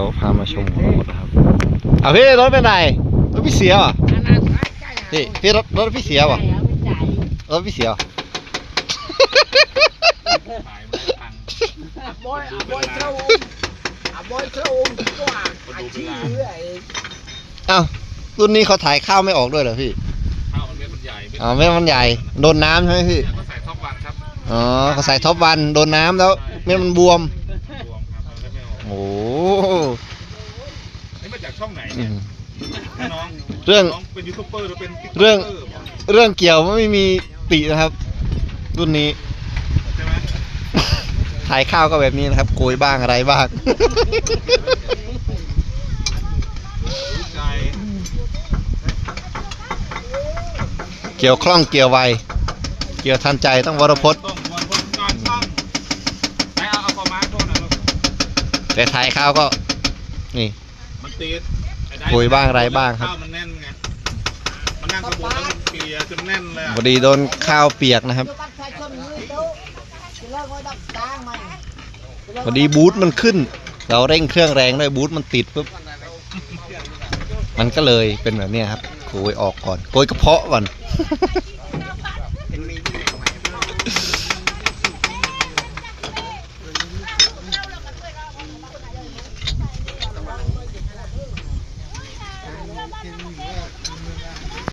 ยวพามาชมของรถนะครับเอาพี่รถเป็นไรรถพี่เสียเหรอะพี่พี่รถรถพี่เสียเหรอะรถพี่เสียเหรอขายไม่พังบอยบอยเท่าอะบอยเท่าก็อะอาชีพเรื่อยเอ้ารุ่นนี้เขาถ่ายข้าวไม่ออกด้วยเหรอพี่ข้าวมันเม็ดมันใหญ่เม็ดอ๋อไม่มันใหญ่โดนน้ำใช่ไหมพี่เนี่ยเขาใส่ท็อปวันครับ อ๋อเขาใส่ท็อปวันโดนน้ำแล้วเม็ดมันบวม รวมครับมันไม่ออก โอ้โห นี่มาจาก ช่องไหนอืเนี่ยม น้องเรื่อง น้องเป็นยูทูบเบอร์หรือเป็นติ๊กต็อกเรื่องเกอร์บอกเรื่องเกี่ยวไม่มีตินะครับ รุ่นนี้ ใช่ไหมถ่ายข้าวก็แบบนี้นะครับ โกยบ้างอะไรบ้าง รู้ใจเกี่ยวคล่องเกี่ยวไว เกี่ยวทันใจต้องวรพจน์ต้องวันพจน์งานช่องไปเอาเอาประมาณโทษนะลูกแต่ถ่ายข้าวก็ นี่มัน ตีดไอ้ได้คุยบ้างอะไรบ้างครับ ข้าวมันแน่นไงมันนั่งกระโดดแล้วมันเกลียจนแน่นเลยอะพอดีโดนข้าวเปียกนะครับ cho bắt phải cho người đâu thì là ngồi đập tang mày พอดีบูทมันขึ้น เราเร่งเครื่องแรงด้วยบูทมันติดปุ๊บ มันก็เลยเป็นแบบเนี้ยครับโกยออกก่อนโกยกระเพาะก่อน